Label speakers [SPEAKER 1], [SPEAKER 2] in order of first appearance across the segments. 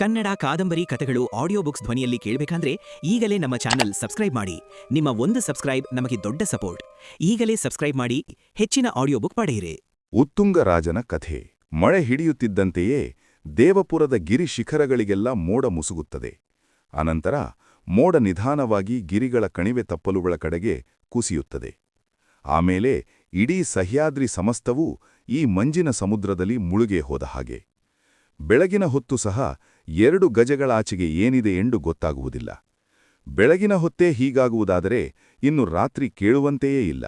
[SPEAKER 1] ಕನ್ನಡ ಕಾದಂಬರಿ ಕಥೆಗಳು audio books ಧ್ವನಿಯಲ್ಲಿ ಕೇಳಬೇಕಂದ್ರೆ ಈಗಲೇ ನಮ್ಮ ಚಾನೆಲ್ ಸಬ್ಸ್ಕ್ರೈಬ್ ಮಾಡಿ. ನಿಮ್ಮ ಒಂದು ಸಬ್ಸ್ಕ್ರೈಬ್ ನಮಗೆ ದೊಡ್ಡ ಸಪೋರ್ಟ್. ಈಗಲೇ ಸಬ್ಸ್ಕ್ರೈಬ್ ಮಾಡಿ, ಹೆಚ್ಚಿನ ಆಡಿಯೋ ಬುಕ್ ಪಡೆಯಿರಿ
[SPEAKER 2] ಉತ್ತುಂಗರಾಜನ ಕಥೆ. ಮಳೆ ಹಿಡಿಯುತ್ತಿದ್ದಂತೆಯೇ ದೇವಪುರದ ಗಿರಿ ಶಿಖರಗಳಿಗೆಲ್ಲ ಮೋಡ ಮುಸುಗುತ್ತದೆ. ಅನಂತರ ಮೋಡ ನಿಧಾನವಾಗಿ ಗಿರಿಗಳ ಕಣಿವೆ ತಪ್ಪಲುಗಳ ಕಡೆಗೆ ಕುಸಿಯುತ್ತದೆ. ಆಮೇಲೆ ಇಡೀ ಸಹ್ಯಾದ್ರಿ ಸಮಸ್ತವೂ ಈ ಮಂಜಿನ ಸಮುದ್ರದಲ್ಲಿ ಮುಳುಗೆ ಹೋದ ಹಾಗೆ. ಬೆಳಗಿನ ಹೊತ್ತು ಸಹ ಎರಡು ಗಜಗಳಾಚೆಗೆ ಏನಿದೆ ಎಂದು ಗೊತ್ತಾಗುವುದಿಲ್ಲ. ಬೆಳಗಿನ ಹೊತ್ತೇ ಹೀಗಾಗುವುದಾದರೆ ಇನ್ನು ರಾತ್ರಿ ಕೇಳುವಂತೆಯೇ ಇಲ್ಲ.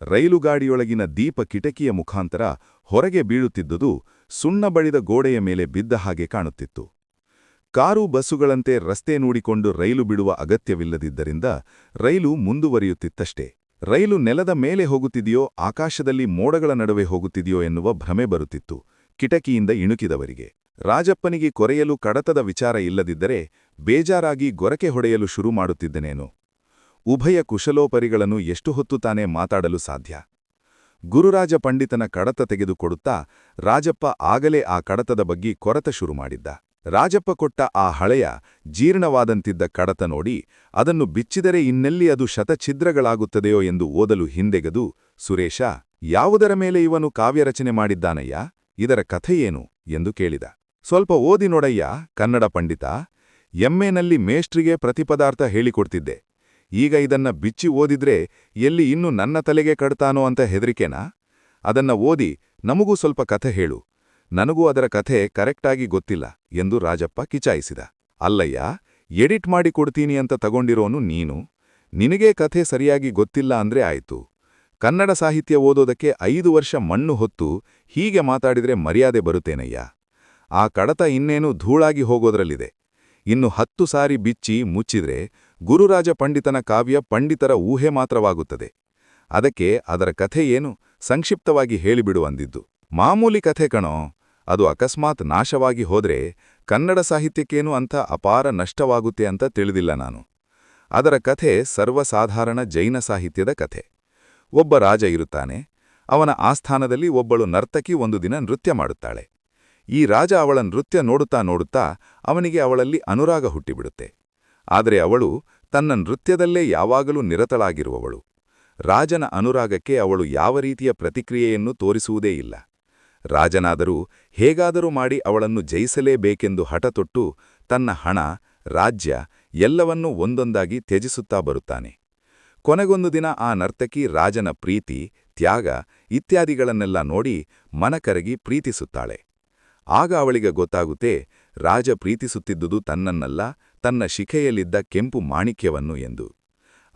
[SPEAKER 2] ರೈಲುಗಾಡಿಯೊಳಗಿನ ದೀಪ ಕಿಟಕಿಯ ಮುಖಾಂತರ ಹೊರಗೆ ಬೀಳುತ್ತಿದ್ದುದು ಸುಣ್ಣ ಬಳಿದ ಗೋಡೆಯ ಮೇಲೆ ಬಿದ್ದ ಹಾಗೆ ಕಾಣುತ್ತಿತ್ತು. ಕಾರು ಬಸ್ಸುಗಳಂತೆ ರಸ್ತೆ ನೋಡಿಕೊಂಡು ರೈಲು ಬಿಡುವ ಅಗತ್ಯವಿಲ್ಲದಿದ್ದರಿಂದ ರೈಲು ಮುಂದುವರಿಯುತ್ತಿತ್ತಷ್ಟೇ. ರೈಲು ನೆಲದ ಮೇಲೆ ಹೋಗುತ್ತಿದೆಯೋ ಆಕಾಶದಲ್ಲಿ ಮೋಡಗಳ ನಡುವೆ ಹೋಗುತ್ತಿದೆಯೋ ಎನ್ನುವ ಭ್ರಮೆ ಬರುತ್ತಿತ್ತು. ಕಿಟಕಿಯಿಂದ ಇಣುಕಿದವರಿಗೆ. ರಾಜಪ್ಪನಿಗೆ ಕೊರೆಯಲು ಕಡತದ ವಿಚಾರ ಇಲ್ಲದಿದ್ದರೆ ಬೇಜಾರಾಗಿ ಗೊರಕೆ ಹೊಡೆಯಲು ಶುರು ಮಾಡುತ್ತಿದ್ದನೇನು? ಉಭಯ ಕುಶಲೋಪರಿಗಳನ್ನು ಎಷ್ಟು ಹೊತ್ತು ತಾನೇ ಮಾತಾಡಲು ಸಾಧ್ಯ? ಗುರುರಾಜ ಪಂಡಿತನ ಕಡತ ತೆಗೆದುಕೊಡುತ್ತಾ ರಾಜಪ್ಪ ಆಗಲೇ ಆ ಕಡತದ ಬಗ್ಗೆ ಕೊರತ ಶುರು ಮಾಡಿದ್ದ. ರಾಜಪ್ಪ ಕೊಟ್ಟ ಆ ಹಳೆಯ, ಜೀರ್ಣವಾದಂತಿದ್ದ ಕಡತ ನೋಡಿ ಅದನ್ನು ಬಿಚ್ಚಿದರೆ ಇನ್ನೆಲ್ಲಿ ಅದು ಶತಛಿದ್ರಗಳಾಗುತ್ತದೆಯೋ ಎಂದು ಓದಲು ಹಿಂದೆಗದು, ಸುರೇಶ, ಯಾವುದರ ಮೇಲೆ ಇವನು ಕಾವ್ಯರಚನೆ ಮಾಡಿದ್ದಾನಯ್ಯ? ಇದರ ಕಥೆಯೇನು ಎಂದು ಕೇಳಿದ. ಸ್ವಲ್ಪ ಓದಿ ನೋಡಯ್ಯ, ಕನ್ನಡ ಪಂಡಿತ. ಎಮ್ಮೆನಲ್ಲಿ ಮೇಷ್ಟ್ರಿಗೆ ಪ್ರತಿಪದಾರ್ಥ ಹೇಳಿಕೊಡ್ತಿದ್ದೆ. ಈಗ ಇದನ್ನ ಬಿಚ್ಚಿ ಓದಿದ್ರೆ ಎಲ್ಲಿ ಇನ್ನು ನನ್ನ ತಲೆಗೆ ಕಡ್ತಾನೋ ಅಂತ ಹೆದರಿಕೆನಾ? ಅದನ್ನ ಓದಿ ನಮಗೂ ಸ್ವಲ್ಪ ಕಥೆ ಹೇಳು. ನನಗೂ ಅದರ ಕಥೆ ಕರೆಕ್ಟಾಗಿ ಗೊತ್ತಿಲ್ಲ ಎಂದು ರಾಜಪ್ಪ ಕಿಚಾಯಿಸಿದ. ಅಲ್ಲಯ್ಯ, ಎಡಿಟ್ ಮಾಡಿ ಕೊಡ್ತೀನಿ ಅಂತ ತಗೊಂಡಿರೋನು ನೀನು. ನಿನಗೇ ಕಥೆ ಸರಿಯಾಗಿ ಗೊತ್ತಿಲ್ಲ ಅಂದ್ರೆ ಆಯ್ತು. ಕನ್ನಡ ಸಾಹಿತ್ಯ ಓದೋದಕ್ಕೆ ಐದು ವರ್ಷ ಮಣ್ಣು ಹೊತ್ತು ಹೀಗೆ ಮಾತಾಡಿದ್ರೆ ಮರ್ಯಾದೆ ಬರುತ್ತೇನಯ್ಯ? ಆ ಕಡತ ಇನ್ನೇನು ಧೂಳಾಗಿ ಹೋಗೋದ್ರಲ್ಲಿದೆ. ಇನ್ನು ಹತ್ತು ಸಾರಿ ಬಿಚ್ಚಿ ಮುಚ್ಚಿದ್ರೆ ಗುರುರಾಜ ಪಂಡಿತನ ಕಾವ್ಯ ಪಂಡಿತರ ಊಹೆ ಮಾತ್ರವಾಗುತ್ತದೆ. ಅದಕ್ಕೆ ಅದರ ಕಥೆ ಏನು ಸಂಕ್ಷಿಪ್ತವಾಗಿ ಹೇಳಿಬಿಡು ಅಂದಿದ್ದು. ಮಾಮೂಲಿ ಕಥೆ ಕಣೋ, ಅದು ಅಕಸ್ಮಾತ್ ನಾಶವಾಗಿ ಹೋದ್ರೆ ಕನ್ನಡ ಸಾಹಿತ್ಯಕ್ಕೇನು ಅಂತ ಅಪಾರ ನಷ್ಟವಾಗುತ್ತೆ ಅಂತ ತಿಳಿದಿಲ್ಲ ನಾನು. ಅದರ ಕಥೆ ಸರ್ವಸಾಧಾರಣ ಜೈನ ಸಾಹಿತ್ಯದ ಕಥೆ. ಒಬ್ಬ ರಾಜ ಇರುತ್ತಾನೆ, ಅವನ ಆಸ್ಥಾನದಲ್ಲಿ ಒಬ್ಬಳು ನರ್ತಕಿ ಒಂದು ದಿನ ನೃತ್ಯ ಮಾಡುತ್ತಾಳೆ. ಈ ರಾಜ ಅವಳ ನೃತ್ಯ ನೋಡುತ್ತಾ ನೋಡುತ್ತಾ ಅವನಿಗೆ ಅವಳಲ್ಲಿ ಅನುರಾಗ ಹುಟ್ಟಿಬಿಡುತ್ತೆ. ಆದರೆ ಅವಳು ತನ್ನ ನೃತ್ಯದಲ್ಲೇ ಯಾವಾಗಲೂ ನಿರತಳಾಗಿರುವವಳು. ರಾಜನ ಅನುರಾಗಕ್ಕೆ ಅವಳು ಯಾವ ರೀತಿಯ ಪ್ರತಿಕ್ರಿಯೆಯನ್ನು ತೋರಿಸುವುದೇ ಇಲ್ಲ. ರಾಜನಾದರೂ ಹೇಗಾದರೂ ಮಾಡಿ ಅವಳನ್ನು ಜಯಿಸಲೇಬೇಕೆಂದು ಹಠತೊಟ್ಟು ತನ್ನ ಹಣ, ರಾಜ್ಯ ಎಲ್ಲವನ್ನೂ ಒಂದೊಂದಾಗಿ ತ್ಯಜಿಸುತ್ತಾ ಬರುತ್ತಾನೆ. ಕೊನೆಗೊಂದು ದಿನ ಆ ನರ್ತಕಿ ರಾಜನ ಪ್ರೀತಿ, ತ್ಯಾಗ ಇತ್ಯಾದಿಗಳನ್ನೆಲ್ಲ ನೋಡಿ ಮನಕರಗಿ ಪ್ರೀತಿಸುತ್ತಾಳೆ. ಆಗ ಅವಳಿಗೆ ಗೊತ್ತಾಗುತ್ತೆ, ರಾಜ ಪ್ರೀತಿಸುತ್ತಿದ್ದುದು ತನ್ನನ್ನಲ್ಲ, ತನ್ನ ಶಿಖೆಯಲ್ಲಿದ್ದ ಕೆಂಪು ಮಾಣಿಕ್ಯವನ್ನು ಎಂದು.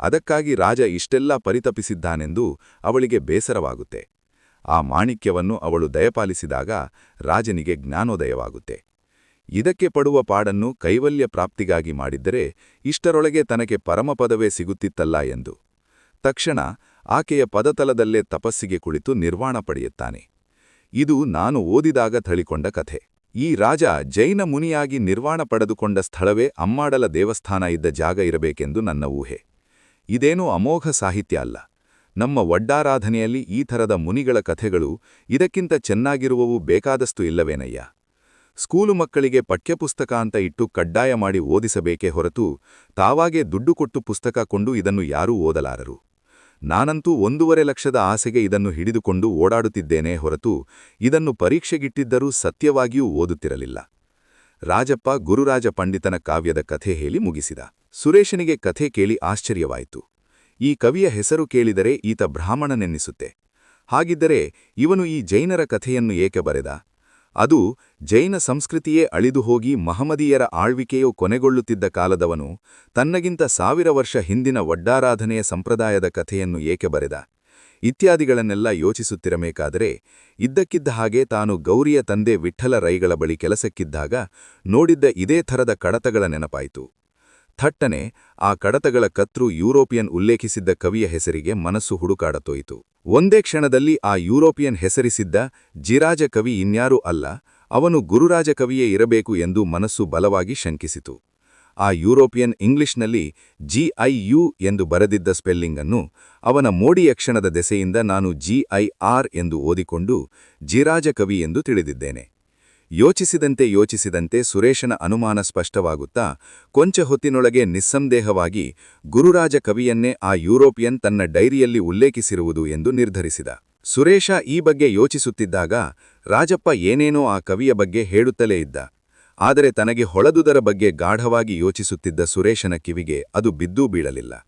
[SPEAKER 2] ಅದಕ್ಕಾಗಿ ರಾಜ ಇಷ್ಟೆಲ್ಲ ಪರಿತಪಿಸಿದ್ದಾನೆಂದು ಅವಳಿಗೆ ಬೇಸರವಾಗುತ್ತೆ. ಆ ಮಾಣಿಕ್ಯವನ್ನು ಅವಳು ದಯಪಾಲಿಸಿದಾಗ ರಾಜನಿಗೆ ಜ್ಞಾನೋದಯವಾಗುತ್ತೆ. ಇದಕ್ಕೆ ಪಡುವ ಪಾಡನ್ನು ಕೈವಲ್ಯ ಪ್ರಾಪ್ತಿಗಾಗಿ ಮಾಡಿದ್ದರೆ ಇಷ್ಟರೊಳಗೆ ತನಗೆ ಪರಮಪದವೇ ಸಿಗುತ್ತಿತ್ತಲ್ಲ ಎಂದು. ತಕ್ಷಣ ಆಕೆಯ ಪದತಲದಲ್ಲೇ ತಪಸ್ಸಿಗೆ ಕುಳಿತು ನಿರ್ವಾಣ ಪಡೆಯುತ್ತಾನೆ. ಇದು ನಾನು ಓದಿದಾಗ ಥಳಿಕೊಂಡ ಕಥೆ. ಈ ರಾಜ ಜೈನ ಮುನಿಯಾಗಿ ನಿರ್ವಾಣ ಪಡೆದುಕೊಂಡ ಸ್ಥಳವೇ ಅಮ್ಮಾಡಲ ದೇವಸ್ಥಾನ ಇದ್ದ ಜಾಗ ಇರಬೇಕೆಂದು ನನ್ನ ಊಹೆ. ಇದೇನೂ ಅಮೋಘ ಸಾಹಿತ್ಯ ಅಲ್ಲ. ನಮ್ಮ ಒಡ್ಡಾರಾಧನೆಯಲ್ಲಿ ಈ ಥರದ ಮುನಿಗಳ ಕಥೆಗಳು ಇದಕ್ಕಿಂತ ಚೆನ್ನಾಗಿರುವವು ಬೇಕಾದಷ್ಟು ಇಲ್ಲವೇನಯ್ಯ. ಸ್ಕೂಲು ಮಕ್ಕಳಿಗೆ ಪಠ್ಯಪುಸ್ತಕ ಅಂತ ಇಟ್ಟು ಕಡ್ಡಾಯ ಮಾಡಿ ಓದಿಸಬೇಕೇ ಹೊರತು ತಾವಾಗೇ ದುಡ್ಡು ಕೊಟ್ಟು ಪುಸ್ತಕ ಕೊಂಡು ಇದನ್ನು ಯಾರೂ ಓದಲಾರರು. ನಾನಂತೂ ಒಂದೂವರೆ ಲಕ್ಷದ ಆಸೆಗೆ ಇದನ್ನು ಹಿಡಿದುಕೊಂಡು ಓಡಾಡುತ್ತಿದ್ದೇನೆ ಹೊರತು ಇದನ್ನು ಪರೀಕ್ಷೆಗಿಟ್ಟಿದ್ದರೂ ಸತ್ಯವಾಗಿಯೂ ಓದುತ್ತಿರಲಿಲ್ಲ. ರಾಜಪ್ಪ ಗುರುರಾಜ ಪಂಡಿತನ ಕಾವ್ಯದ ಕಥೆ ಹೇಳಿ ಮುಗಿಸಿದ. ಸುರೇಶನಿಗೆ ಕಥೆ ಕೇಳಿ ಆಶ್ಚರ್ಯವಾಯಿತು. ಈ ಕವಿಯ ಹೆಸರು ಕೇಳಿದರೆ ಈತ ಬ್ರಾಹ್ಮಣನೆನ್ನಿಸುತ್ತೆ. ಹಾಗಿದ್ದರೆ ಇವನು ಈ ಜೈನರ ಕಥೆಯನ್ನು ಏಕೆ ಬರೆದ? ಅದು ಜೈನ ಸಂಸ್ಕೃತಿಯೇ ಅಳಿದು ಹೋಗಿ ಮಹಮದಿಯರ ಆಳ್ವಿಕೆಯು ಕೊನೆಗೊಳ್ಳುತ್ತಿದ್ದ ಕಾಲದವನು ತನ್ನಗಿಂತ ಸಾವಿರ ವರ್ಷ ಹಿಂದಿನ ಒಡ್ಡಾರಾಧನೆಯ ಸಂಪ್ರದಾಯದ ಕಥೆಯನ್ನು ಏಕೆ ಬರೆದ? ಇತ್ಯಾದಿಗಳನ್ನೆಲ್ಲ ಯೋಚಿಸುತ್ತಿರಬೇಕಾದರೆ ಇದ್ದಕ್ಕಿದ್ದ ಹಾಗೆ ತಾನು ಗೌರಿಯ ತಂದೆ ವಿಠ್ಠಲ ರೈಗಳ ಬಳಿ ಕೆಲಸಕ್ಕಿದ್ದಾಗ ನೋಡಿದ್ದ ಇದೇ ಥರದ ಕಡತಗಳ ನೆನಪಾಯಿತು. ಥಟ್ಟನೆ ಆ ಕಡತಗಳ ಕತ್ರು ಯುರೋಪಿಯನ್ ಉಲ್ಲೇಖಿಸಿದ್ದ ಕವಿಯ ಹೆಸರಿಗೆ ಮನಸ್ಸು ಹುಡುಕಾಡತೋಯಿತು. ಒಂದೇ ಕ್ಷಣದಲ್ಲಿ ಆ ಯುರೋಪಿಯನ್ ಹೆಸರಿಸಿದ್ದ ಜಿರಾಜ ಕವಿ ಇನ್ಯಾರೂ ಅಲ್ಲ, ಅವನು ಗುರುರಾಜ ಕವಿಯೇ ಇರಬೇಕು ಎಂದು ಮನಸ್ಸು ಬಲವಾಗಿ ಶಂಕಿಸಿತು. ಆ ಯುರೋಪಿಯನ್ ಇಂಗ್ಲಿಷ್ನಲ್ಲಿ ಜಿಐಯು ಎಂದು ಬರೆದಿದ್ದ ಸ್ಪೆಲ್ಲಿಂಗ್ ಅನ್ನು ಅವನ ಮೋಡಿಯಕ್ಷಣದ ದೆಸೆಯಿಂದ ನಾನು ಜಿಐಆರ್ ಎಂದು ಓದಿಕೊಂಡು ಜಿರಾಜ ಕವಿ ಎಂದು ತಿಳಿದಿದ್ದೇನೆ. ಯೋಚಿಸಿದಂತೆ ಯೋಚಿಸಿದಂತೆ ಸುರೇಶನ ಅನುಮಾನ ಸ್ಪಷ್ಟವಾಗುತ್ತಾ, ಕೊಂಚ ಹೊತ್ತಿನೊಳಗೆ ನಿಸ್ಸಂದೇಹವಾಗಿ ಗುರುರಾಜ ಕವಿಯನ್ನೇ ಆ ಯುರೋಪಿಯನ್ ತನ್ನ ಡೈರಿಯಲ್ಲಿ ಉಲ್ಲೇಖಿಸಿರುವುದು ಎಂದು ನಿರ್ಧರಿಸಿದ. ಸುರೇಶ ಈ ಬಗ್ಗೆ ಯೋಚಿಸುತ್ತಿದ್ದಾಗ, ರಾಜಪ್ಪ ಏನೇನೋ ಆ ಕವಿಯ ಬಗ್ಗೆ ಹೇಳುತ್ತಲೇ ಇದ್ದ. ಆದರೆ ತನಗೆ ಹೊಳದುದರ ಬಗ್ಗೆ ಗಾಢವಾಗಿ ಯೋಚಿಸುತ್ತಿದ್ದ ಸುರೇಶನ ಕಿವಿಗೆ ಅದು ಬಿದ್ದೂ ಬೀಳಲಿಲ್ಲ.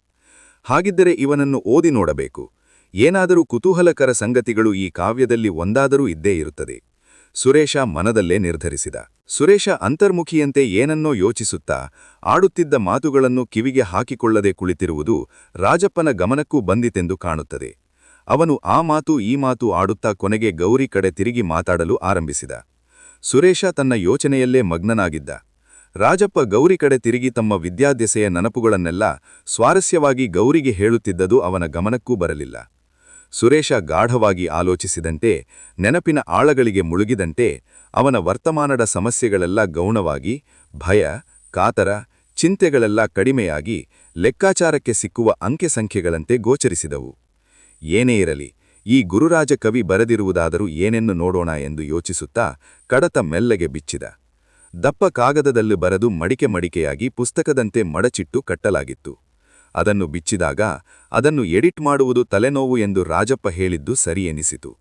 [SPEAKER 2] ಹಾಗಿದ್ದರೆ ಇವನನ್ನು ಓದಿ ನೋಡಬೇಕು. ಏನಾದರೂ ಕುತೂಹಲಕರ ಸಂಗತಿಗಳು ಈ ಕಾವ್ಯದಲ್ಲಿ ಒಂದಾದರೂ ಇದ್ದೇ ಇರುತ್ತದೆ. ಸುರೇಶ ಮನದಲ್ಲೇ ನಿರ್ಧರಿಸಿದ. ಸುರೇಶ ಅಂತರ್ಮುಖಿಯಂತೆ ಏನನ್ನೋ ಯೋಚಿಸುತ್ತಾ, ಆಡುತ್ತಿದ್ದ ಮಾತುಗಳನ್ನು ಕಿವಿಗೆ ಹಾಕಿಕೊಳ್ಳದೆ ಕುಳಿತಿರುವುದು ರಾಜಪ್ಪನ ಗಮನಕ್ಕೂ ಬಂದಿತೆಂದು ಕಾಣುತ್ತದೆ. ಅವನು ಆ ಮಾತು ಈ ಮಾತು ಆಡುತ್ತಾ ಕೊನೆಗೆ ಗೌರಿ ಕಡೆ ತಿರುಗಿ ಮಾತಾಡಲು ಆರಂಭಿಸಿದ. ಸುರೇಶ ತನ್ನ ಯೋಚನೆಯಲ್ಲೇ ಮಗ್ನನಾಗಿದ್ದ. ರಾಜಪ್ಪ ಗೌರಿ ಕಡೆ ತಿರುಗಿ ತಮ್ಮ ವಿದ್ಯಾದ್ಯಸೆಯ ನೆನಪುಗಳನ್ನೆಲ್ಲ ಸ್ವಾರಸ್ಯವಾಗಿ ಗೌರಿಗೆ ಹೇಳುತ್ತಿದ್ದದು ಅವನ ಗಮನಕ್ಕೂ ಬರಲಿಲ್ಲ. ಸುರೇಶ ಗಾಢವಾಗಿ ಆಲೋಚಿಸಿದಂತೆ, ನೆನಪಿನ ಆಳಗಳಿಗೆ ಮುಳುಗಿದಂತೆ, ಅವನ ವರ್ತಮಾನದ ಸಮಸ್ಯೆಗಳೆಲ್ಲ ಗೌಣವಾಗಿ, ಭಯ, ಕಾತರ, ಚಿಂತೆಗಳೆಲ್ಲ ಕಡಿಮೆಯಾಗಿ ಲೆಕ್ಕಾಚಾರಕ್ಕೆ ಸಿಕ್ಕುವ ಅಂಕೆಸಂಖ್ಯೆಗಳಂತೆ ಗೋಚರಿಸಿದವು. ಏನೇ ಇರಲಿ, ಈ ಗುರುರಾಜ ಕವಿ ಬರೆದಿರುವುದಾದರೂ ಏನೆನ್ನು ನೋಡೋಣ ಎಂದು ಯೋಚಿಸುತ್ತಾ ಕಡತ ಮೆಲ್ಲಗೆ ಬಿಚ್ಚಿದ. ದಪ್ಪ ಕಾಗದದಲ್ಲಿ ಬರೆದು ಮಡಿಕೆ ಮಡಿಕೆಯಾಗಿ ಪುಸ್ತಕದಂತೆ ಮಡಚಿಟ್ಟು ಕಟ್ಟಲಾಗಿತ್ತು. ಅದನ್ನು ಬಿಚ್ಚಿದಾಗ ಅದನ್ನು ಎಡಿಟ್ ಮಾಡುವುದು ತಲೆನೋವು ಎಂದು ರಾಜಪ್ಪ ಹೇಳಿದ್ದು ಸರಿಯೆನಿಸಿತು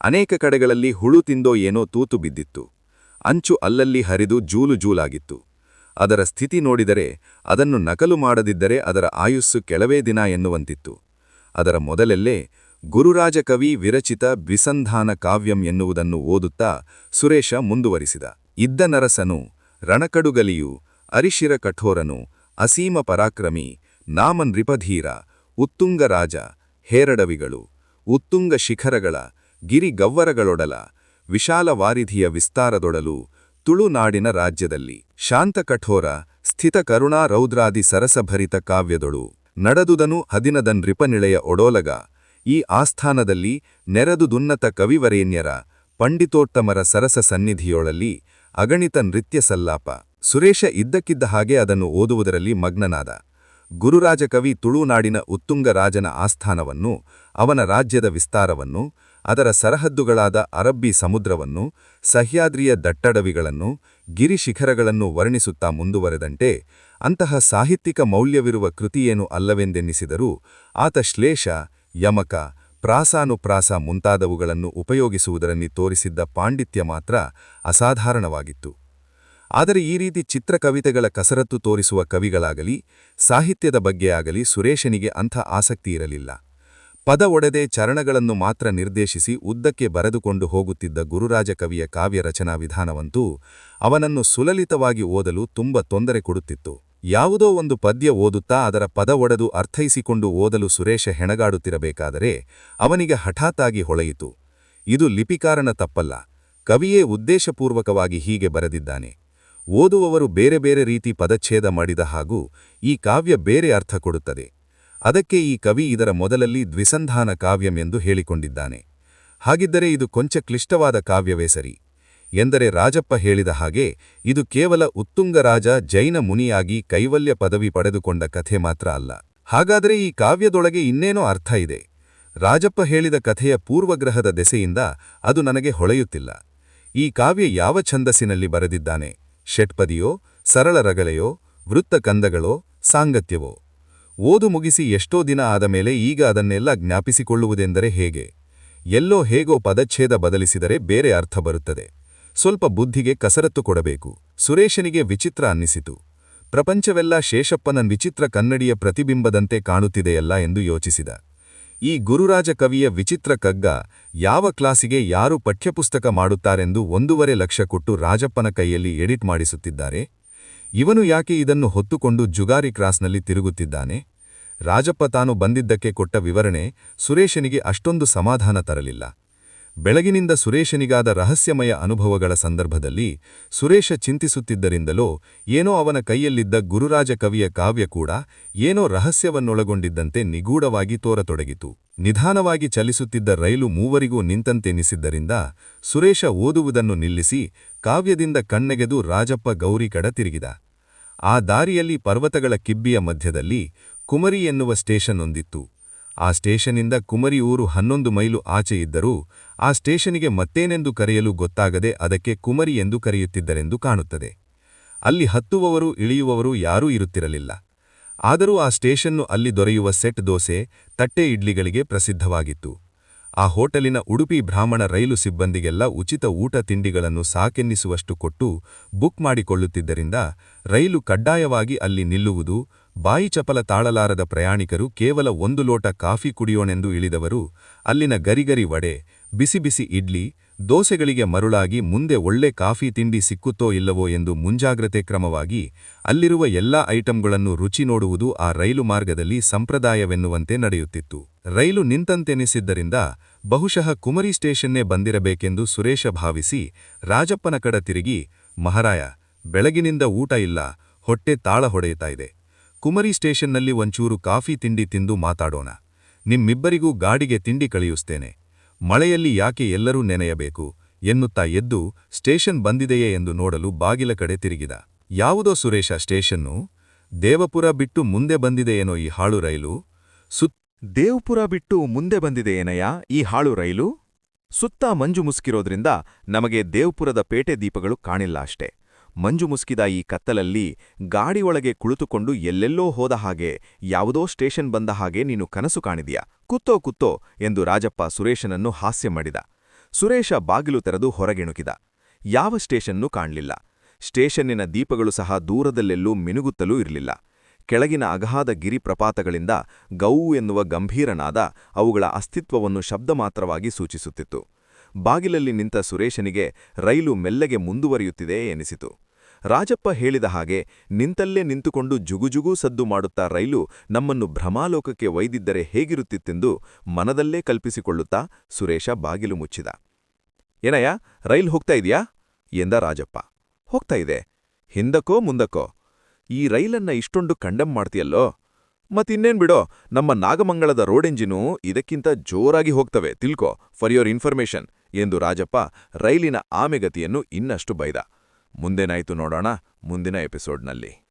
[SPEAKER 2] ಅನೇಕ ಕಡೆಗಳಲ್ಲಿ ಹುಳು ತಿಂದೋ ಏನೋ ತೂತು ಬಿದ್ದಿತ್ತು. ಅಂಚು ಅಲ್ಲಲ್ಲಿ ಹರಿದು ಜೂಲು ಜೂಲಾಗಿತ್ತು. ಅದರ ಸ್ಥಿತಿ ನೋಡಿದರೆ ಅದನ್ನು ನಕಲು ಮಾಡದಿದ್ದರೆ ಅದರ ಆಯುಸ್ಸು ಕೆಲವೇ ದಿನ ಎನ್ನುವಂತಿತ್ತು. ಅದರ ಮೊದಲೆಲ್ಲೇ ಗುರುರಾಜ ಕವಿ ವಿರಚಿತ ದ್ವಿಸಂಧಾನ ಕಾವ್ಯಂ ಎನ್ನುವುದನ್ನು ಓದುತ್ತಾ ಸುರೇಶ ಮುಂದುವರಿಸಿದ. ಇದ್ದ ನರಸನು, ರಣಕಡುಗಲಿಯು, ಅರಿಶಿರ ಕಠೋರನು, ಅಸೀಮ ಪರಾಕ್ರಮಿ ನಾಮನ್ ರಿಪಧೀರ, ಉತ್ತುಂಗ ರಾಜ, ಹೇರಡವಿಗಳು, ಉತ್ತುಂಗ ಶಿಖರಗಳ, ಗಿರಿ ಗವ್ವರಗಳೊಡಲ, ವಿಶಾಲ ವಾರಿಧಿಯ ವಿಸ್ತಾರದೊಡಲು ತುಳುನಾಡಿನ ರಾಜ್ಯದಲ್ಲಿ. ಶಾಂತ ಕಠೋರ, ಸ್ಥಿತ ಕರುಣಾ ರೌದ್ರಾದಿ ಸರಸಭರಿತ ಕಾವ್ಯದೊಳು. ನಡೆದುದನು ಹದಿನದನ್ ರಿಪನಿಳೆಯ ಒಡೋಲಗ. ಈ ಆಸ್ಥಾನದಲ್ಲಿ ನೆರೆದುದುನ್ನತ ಕವಿವರೇಣ್ಯರ, ಪಂಡಿತೋತ್ತಮರ ಸರಸ ಸನ್ನಿಧಿಯೊಳಲ್ಲಿ ಅಗಣಿತ ನೃತ್ಯ ಸಲ್ಲಾಪ. ಸುರೇಶ ಇದ್ದಕ್ಕಿದ್ದ ಹಾಗೆ ಅದನ್ನು ಓದುವುದರಲ್ಲಿ ಮಗ್ನನಾದ. ಗುರುರಾಜಕವಿ ತುಳುನಾಡಿನ ಉತ್ತುಂಗ ರಾಜನ ಆಸ್ಥಾನವನ್ನು, ಅವನ ರಾಜ್ಯದ ವಿಸ್ತಾರವನ್ನು, ಅದರ ಸರಹದ್ದುಗಳಾದ ಅರಬ್ಬಿ ಸಮುದ್ರವನ್ನು, ಸಹ್ಯಾದ್ರಿಯ ದಟ್ಟಡವಿಗಳನ್ನು ಗಿರಿಶಿಖರಗಳನ್ನು ವರ್ಣಿಸುತ್ತಾ ಮುಂದುವರೆದಂತೆ, ಅಂತಹ ಸಾಹಿತ್ಯಿಕ ಮೌಲ್ಯವಿರುವ ಕೃತಿಯೇನು ಅಲ್ಲವೆಂದೆನ್ನಿಸಿದರೂ, ಆತ ಶ್ಲೇಷ, ಯಮಕ, ಪ್ರಾಸಾನುಪ್ರಾಸ ಮುಂತಾದವುಗಳನ್ನು ಉಪಯೋಗಿಸುವುದರಲ್ಲಿ ತೋರಿಸಿದ್ದ ಪಾಂಡಿತ್ಯ ಮಾತ್ರ ಅಸಾಧಾರಣವಾಗಿತ್ತು. ಆದರೆ ಈ ರೀತಿ ಚಿತ್ರಕವಿತೆಗಳ ಕಸರತ್ತು ತೋರಿಸುವ ಕವಿಗಳಾಗಲಿ, ಸಾಹಿತ್ಯದ ಬಗ್ಗೆ ಆಗಲಿ ಸುರೇಶನಿಗೆ ಅಂಥ ಆಸಕ್ತಿ ಇರಲಿಲ್ಲ. ಪದ ಒಡೆದೆ ಚರಣಗಳನ್ನು ಮಾತ್ರ ನಿರ್ದೇಶಿಸಿ ಉದ್ದಕ್ಕೆ ಬರೆದುಕೊಂಡು ಹೋಗುತ್ತಿದ್ದ ಗುರುರಾಜ ಕವಿಯ ಕಾವ್ಯ ರಚನಾ ವಿಧಾನವಂತೂ ಅವನನ್ನು ಸುಲಲಿತವಾಗಿ ಓದಲು ತುಂಬ ತೊಂದರೆ ಕೊಡುತ್ತಿತ್ತು. ಯಾವುದೋ ಒಂದು ಪದ್ಯ ಓದುತ್ತಾ ಅದರ ಪದ ಒಡೆದು ಅರ್ಥೈಸಿಕೊಂಡು ಓದಲು ಸುರೇಶ ಹೆಣಗಾಡುತ್ತಿರಬೇಕಾದರೆ ಅವನಿಗೆ ಹಠಾತ್ತಾಗಿ ಹೊಳೆಯಿತು. ಇದು ಲಿಪಿಕಾರನ ತಪ್ಪಲ್ಲ. ಕವಿಯೇ ಉದ್ದೇಶಪೂರ್ವಕವಾಗಿ ಹೀಗೆ ಬರೆದಿದ್ದಾನೆ. ಓದುವವರು ಬೇರೆ ಬೇರೆ ರೀತಿ ಪದಚ್ಛೇದ ಮಾಡಿದ ಹಾಗೂ ಈ ಕಾವ್ಯ ಬೇರೆ ಅರ್ಥ ಕೊಡುತ್ತದೆ. ಅದಕ್ಕೆ ಈ ಕವಿ ಇದರ ಮೊದಲಲ್ಲಿ ದ್ವಿಸಂಧಾನ ಕಾವ್ಯಂ ಎಂದು ಹೇಳಿಕೊಂಡಿದ್ದಾನೆ. ಹಾಗಿದ್ದರೆ ಇದು ಕೊಂಚ ಕ್ಲಿಷ್ಟವಾದ ಕಾವ್ಯವೇ ಸರಿ. ಎಂದರೆ ರಾಜಪ್ಪ ಹೇಳಿದ ಹಾಗೆ, ಇದು ಕೇವಲ ಉತ್ತುಂಗರಾಜ ಜೈನ ಮುನಿಯಾಗಿ ಕೈವಲ್ಯ ಪದವಿ ಪಡೆದುಕೊಂಡ ಕಥೆ ಮಾತ್ರ ಅಲ್ಲ. ಹಾಗಾದರೆ ಈ ಕಾವ್ಯದೊಳಗೆ ಇನ್ನೇನೋ ಅರ್ಥ ಇದೆ. ರಾಜಪ್ಪ ಹೇಳಿದ ಕಥೆಯ ಪೂರ್ವಗ್ರಹದ ದೆಸೆಯಿಂದ ಅದು ನನಗೆ ಹೊಳೆಯುತ್ತಿಲ್ಲ. ಈ ಕಾವ್ಯ ಯಾವ ಛಂದಸ್ಸಿನಲ್ಲಿ ಬರೆದಿದ್ದಾನೆ? ಷಟ್ಪದಿಯೋ, ಸರಳ ರಗಳೆಯೋ, ವೃತ್ತ ಕಂದಗಳೋ, ಸಾಂಗತ್ಯವೋ? ಓದು ಮುಗಿಸಿ ಎಷ್ಟೋ ದಿನ ಆದ ಮೇಲೆ ಈಗ ಅದನ್ನೆಲ್ಲ ಜ್ಞಾಪಿಸಿಕೊಳ್ಳುವುದೆಂದರೆ ಹೇಗೆ? ಎಲ್ಲೋ ಹೇಗೋ ಪದಚ್ಛೇದ ಬದಲಿಸಿದರೆ ಬೇರೆ ಅರ್ಥ ಬರುತ್ತದೆ. ಸ್ವಲ್ಪ ಬುದ್ಧಿಗೆ ಕಸರತ್ತು ಕೊಡಬೇಕು. ಸುರೇಶನಿಗೆ ವಿಚಿತ್ರ ಅನ್ನಿಸಿತು. ಪ್ರಪಂಚವೆಲ್ಲ ಶೇಷಪ್ಪನ ವಿಚಿತ್ರ ಕನ್ನಡಿಯ ಪ್ರತಿಬಿಂಬದಂತೆ ಕಾಣುತ್ತಿದೆಯಲ್ಲ ಎಂದು ಯೋಚಿಸಿದ. ಈ ಗುರುರಾಜ ಕವಿಯ ವಿಚಿತ್ರ ಕಗ್ಗ ಯಾವ ಕ್ಲಾಸಿಗೆ ಯಾರು ಪಠ್ಯಪುಸ್ತಕ ಮಾಡುತ್ತಾರೆಂದು ಒಂದೂವರೆ ಲಕ್ಷ ಕೊಟ್ಟು ರಾಜಪ್ಪನ ಕೈಯಲ್ಲಿ ಎಡಿಟ್ ಮಾಡಿಸುತ್ತಿದ್ದಾರೆ. ಇವನು ಯಾಕೆ ಇದನ್ನು ಹೊತ್ತುಕೊಂಡು ಜುಗಾರಿ ಕ್ರಾಸ್ನಲ್ಲಿ ತಿರುಗುತ್ತಿದ್ದಾನೆ? ರಾಜಪ್ಪ ತಾನು ಬಂದಿದ್ದಕ್ಕೆ ಕೊಟ್ಟ ವಿವರಣೆ ಸುರೇಶನಿಗೆ ಅಷ್ಟೊಂದು ಸಮಾಧಾನ ತರಲಿಲ್ಲ. ಬೆಳಗಿನಿಂದ ಸುರೇಶನಿಗಾದ ರಹಸ್ಯಮಯ ಅನುಭವಗಳ ಸಂದರ್ಭದಲ್ಲಿ ಸುರೇಶ ಚಿಂತಿಸುತ್ತಿದ್ದರಿಂದಲೋ ಏನೋ ಅವನ ಕೈಯಲ್ಲಿದ್ದ ಗುರುರಾಜ ಕವಿಯ ಕಾವ್ಯ ಕೂಡ ಏನೋ ರಹಸ್ಯವನ್ನೊಳಗೊಂಡಿದ್ದಂತೆ ನಿಗೂಢವಾಗಿ ತೋರತೊಡಗಿತು. ನಿಧಾನವಾಗಿ ಚಲಿಸುತ್ತಿದ್ದ ರೈಲು ಮೂವರಿಗೂ ನಿಂತಂತೆನಿಸಿದ್ದರಿಂದ ಸುರೇಶ ಓದುವುದನ್ನು ನಿಲ್ಲಿಸಿ ಕಾವ್ಯದಿಂದ ಕಣ್ಣೆಗೆದು ರಾಜಪ್ಪ ಗೌರಿ ಕಡ ತಿರುಗಿದ. ಆ ದಾರಿಯಲ್ಲಿ ಪರ್ವತಗಳ ಕಿಬ್ಬಿಯ ಮಧ್ಯದಲ್ಲಿ ಕುಮರಿ ಎನ್ನುವ ಸ್ಟೇಷನ್ ಒಂದಿತ್ತು. ಆ ಸ್ಟೇಷನ್ನಿಂದ ಕುಮರಿ ಊರು ಹನ್ನೊಂದು ಮೈಲು ಆಚೆ ಇದ್ದರೂ ಆ ಸ್ಟೇಷನಿಗೆ ಮತ್ತೇನೆಂದು ಕರೆಯಲು ಗೊತ್ತಾಗದೆ ಅದಕ್ಕೆ ಕುಮರಿ ಎಂದು ಕರೆಯುತ್ತಿದ್ದರೆಂದು ಕಾಣುತ್ತದೆ. ಅಲ್ಲಿ ಹತ್ತುವವರು, ಇಳಿಯುವವರು ಯಾರೂ ಇರುತ್ತಿರಲಿಲ್ಲ. ಆದರೂ ಆ ಸ್ಟೇಷನ್ನು ಅಲ್ಲಿ ದೊರೆಯುವ ಸೆಟ್ ದೋಸೆ, ತಟ್ಟೆ ಇಡ್ಲಿಗಳಿಗೆ ಪ್ರಸಿದ್ಧವಾಗಿತ್ತು. ಆ ಹೋಟೆಲಿನ ಉಡುಪಿ ಬ್ರಾಹ್ಮಣ ರೈಲು ಸಿಬ್ಬಂದಿಗೆಲ್ಲ ಉಚಿತ ಊಟ ತಿಂಡಿಗಳನ್ನು ಸಾಕೆನ್ನಿಸುವಷ್ಟು ಕೊಟ್ಟು ಬುಕ್ ಮಾಡಿಕೊಳ್ಳುತ್ತಿದ್ದರಿಂದ ರೈಲು ಕಡ್ಡಾಯವಾಗಿ ಅಲ್ಲಿ ನಿಲ್ಲುವುದು, ಬಾಯಿ ಚಪಲ ತಾಳಲಾರದ ಪ್ರಯಾಣಿಕರು ಕೇವಲ ಒಂದು ಲೋಟ ಕಾಫಿ ಕುಡಿಯೋಣೆಂದು ಇಳಿದವರು, ಅಲ್ಲಿನ ಗರಿಗರಿ ವಡೆ ಬಿಸಿ ಬಿಸಿ ಇಡ್ಲಿ, ದೋಸೆಗಳಿಗೆ ಮರುಳಾಗಿ ಮುಂದೆ ಒಳ್ಳೆ ಕಾಫಿ ತಿಂಡಿ ಸಿಕ್ಕುತ್ತೋ ಇಲ್ಲವೋ ಎಂದು ಮುಂಜಾಗ್ರತೆ ಕ್ರಮವಾಗಿ ಅಲ್ಲಿರುವ ಎಲ್ಲಾ ಐಟಂಗಳನ್ನು ರುಚಿ ನೋಡುವುದು ಆ ರೈಲು ಮಾರ್ಗದಲ್ಲಿ ಸಂಪ್ರದಾಯವೆನ್ನುವಂತೆ ನಡೆಯುತ್ತಿತ್ತು. ರೈಲು ನಿಂತಂತೆನಿಸಿದ್ದರಿಂದ ಬಹುಶಃ ಕುಮರಿ ಸ್ಟೇಷನ್ನೇ ಬಂದಿರಬೇಕೆಂದು ಸುರೇಶ ಭಾವಿಸಿ ರಾಜಪ್ಪನ ಕಡ ತಿರುಗಿ, ಮಹಾರಾಯ, ಬೆಳಗಿನಿಂದ ಊಟ ಇಲ್ಲ, ಹೊಟ್ಟೆ ತಾಳ ಹೊಡೆಯುತ್ತಾ ಇದೆ. ಕುಮರಿ ಸ್ಟೇಷನ್ನಲ್ಲಿ ಒಂಚೂರು ಕಾಫಿ ತಿಂಡಿ ತಿಂದು ಮಾತಾಡೋಣ. ನಿಮ್ಮಿಬ್ಬರಿಗೂ ಗಾಡಿಗೆ ತಿಂಡಿ ಕಳಿಯುಸ್ತೇನೆ. ಮಳೆಯಲ್ಲಿ ಯಾಕೆ ಎಲ್ಲರೂ ನೆನೆಯಬೇಕು ಎನ್ನುತ್ತಾ ಎದ್ದು ಸ್ಟೇಷನ್ ಬಂದಿದೆಯೇ ಎಂದು ನೋಡಲು ಬಾಗಿಲ ಕಡೆ ತಿರುಗಿದ. ಯಾವುದೋ ಸುರೇಶ ಸ್ಟೇಷನ್ನು? ದೇವಪುರ ಬಿಟ್ಟು ಮುಂದೆ ಬಂದಿದೆಯೇನೋ ಈ ಹಾಳು ರೈಲು? ಸುತ್
[SPEAKER 3] ದೇವಪುರ ಬಿಟ್ಟು ಮುಂದೆ ಬಂದಿದೆಯೇನಯ್ಯ ಈ ಹಾಳು ರೈಲು? ಸುತ್ತ ಮಂಜು ಮುಸ್ಕಿರೋದ್ರಿಂದ ನಮಗೆ ದೇವಪುರದ ಪೇಟೆ ದೀಪಗಳು ಕಾಣಿಲ್ಲ ಅಷ್ಟೇ. ಮಂಜು ಮುಸುಕಿದ ಈ ಕತ್ತಲಲ್ಲಿ ಗಾಡಿ ಕುಳಿತುಕೊಂಡು ಎಲ್ಲೆಲ್ಲೋ ಹೋದ ಹಾಗೆ ಯಾವುದೋ ಸ್ಟೇಷನ್ ಬಂದ ಹಾಗೆ ನೀನು ಕನಸು ಕಾಣಿದೀಯಾ? ಕುತ್ತೋ ಕುತ್ತೋ ಎಂದು ರಾಜಪ್ಪ ಸುರೇಶನನ್ನು ಹಾಸ್ಯ ಮಾಡಿದ. ಸುರೇಶ ಬಾಗಿಲು ತೆರೆದು ಹೊರಗೆಣುಕಿದ. ಯಾವ ಸ್ಟೇಷನ್ನೂ ಕಾಣಲಿಲ್ಲ. ಸ್ಟೇಷನ್ನಿನ ದೀಪಗಳು ಸಹ ದೂರದಲ್ಲೆಲ್ಲೂ ಮಿನುಗುತ್ತಲೂ ಇರಲಿಲ್ಲ. ಕೆಳಗಿನ ಅಗಾಧ ಗಿರಿಪ್ರಪಾತಗಳಿಂದ ಗೌ ಎನ್ನುವ ಗಂಭೀರನಾದ ಅವುಗಳ ಅಸ್ತಿತ್ವವನ್ನು ಶಬ್ದ ಮಾತ್ರವಾಗಿ ಸೂಚಿಸುತ್ತಿತ್ತು. ಬಾಗಿಲಲ್ಲಿ ನಿಂತ ಸುರೇಶನಿಗೆ ರೈಲು ಮೆಲ್ಲಗೆ ಮುಂದುವರಿಯುತ್ತಿದೆ ಎನಿಸಿತು. ರಾಜಪ್ಪ ಹೇಳಿದ ಹಾಗೆ ನಿಂತಲ್ಲೇ ನಿಂತುಕೊಂಡು ಜುಗುಜುಗೂ ಸದ್ದು ಮಾಡುತ್ತಾ ರೈಲು ನಮ್ಮನ್ನು ಭ್ರಮಾಲೋಕಕ್ಕೆ ಒಯ್ದಿದ್ದರೆ ಹೇಗಿರುತ್ತಿತ್ತೆಂದು ಮನದಲ್ಲೇ ಕಲ್ಪಿಸಿಕೊಳ್ಳುತ್ತಾ ಸುರೇಶ ಬಾಗಿಲು ಮುಚ್ಚಿದ. ಏನಯ್ಯ, ರೈಲ್ ಹೋಗ್ತಾ ಇದೆಯಾ? ಎಂದ ರಾಜಪ್ಪ. ಹೋಗ್ತಾ ಇದೆ. ಹಿಂದಕ್ಕೋ ಮುಂದಕ್ಕೋ? ಈ ರೈಲನ್ನ ಇಷ್ಟೊಂದು ಕಂಡೆಮ್ ಮಾಡ್ತೀಯಲ್ಲೋ? ಮತ್ತಿನ್ನೇನ್ ಬಿಡೋ, ನಮ್ಮ ನಾಗಮಂಗಳದ ರೋಡ್ ಎಂಜಿನು ಇದಕ್ಕಿಂತ ಜೋರಾಗಿ ಹೋಗ್ತವೆ. ತಿಳ್ಕೋ, ಫಾರ್ ಯೋರ್ ಇನ್ಫಾರ್ಮೇಷನ್, ಎಂದು ರಾಜಪ್ಪ ರೈಲಿನ ಆಮೆಗತಿಯನ್ನು ಇನ್ನಷ್ಟು ಬೈದ. ಮುಂದೇನಾಯ್ತು ನೋಡೋಣ ಮುಂದಿನ ಎಪಿಸೋಡ್ನಲ್ಲಿ.